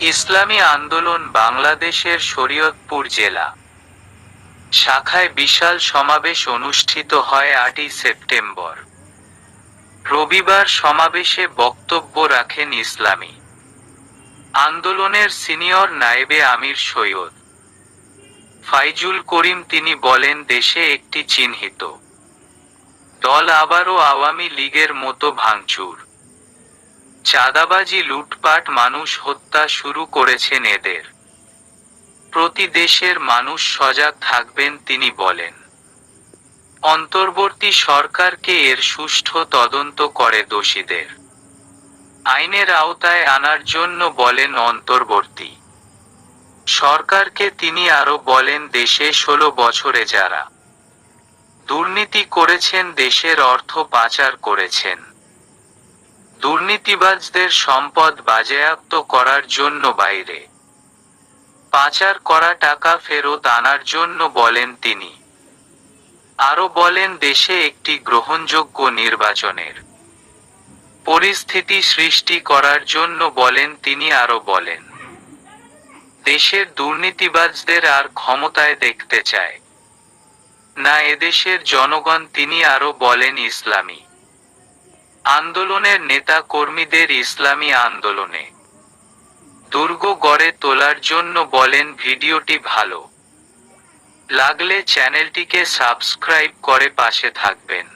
ইসলামী আন্দোলন বাংলাদেশের শরীয়তপুর জেলা। শাখায় বিশাল সমাবেশ অনুষ্ঠিত হয় আটই সেপ্টেম্বর। রবিবার সমাবেশে বক্তব্য রাখেন ইসলামী। আন্দোলনের সিনিয়র নায়েবে আমির সৈয়দ। ফাইজুল করিম তিনি বলেন, দেশে একটি চিহ্নিত দল আবারও আওয়ামী লীগের মতো ভাঙচুর। চাঁদাবাজি, লুটপাট, মানুষ হত্যা শুরু করেছেন এদের। প্রতি দেশের মানুষ সজাগ থাকবেন তিনি বলেন। অন্তর্বর্তী সরকারকে এর সুষ্ঠু তদন্ত করে দোষীদের। আইনের আওতায় আনার জন্য বলেন অন্তর্বর্তী। সরকারকে তিনি আরও বলেন, দেশে ষোলো বছরে যারা দুর্নীতি করেছেন, দেশের অর্থ পাচার করেছেন। দুর্নীতিবাজদের সম্পদ বাজেয়াপ্ত করার জন্য বাইরে। পাচার করা টাকা ফেরত আনার জন্য বলেন তিনি। আরও বলেন, দেশে একটি গ্রহণযোগ্য নির্বাচনের পরিস্থিতি সৃষ্টি করার জন্য বলেন তিনি আরও বলেন, দেশের দুর্নীতিবাজদের আর ক্ষমতায় দেখতে চায়। না, এদেশের জনগণ, তিনি আরও বলেন, ইসলামী। আন্দোলনের নেতা কর্মীদের ইসলামী আন্দোলনে। দুর্গ গড়ে তোলার জন্য বলেন ভিডিওটি ভালো। লাগলে চ্যানেলটিকে সাবস্ক্রাইব করে পাশে থাকবেন।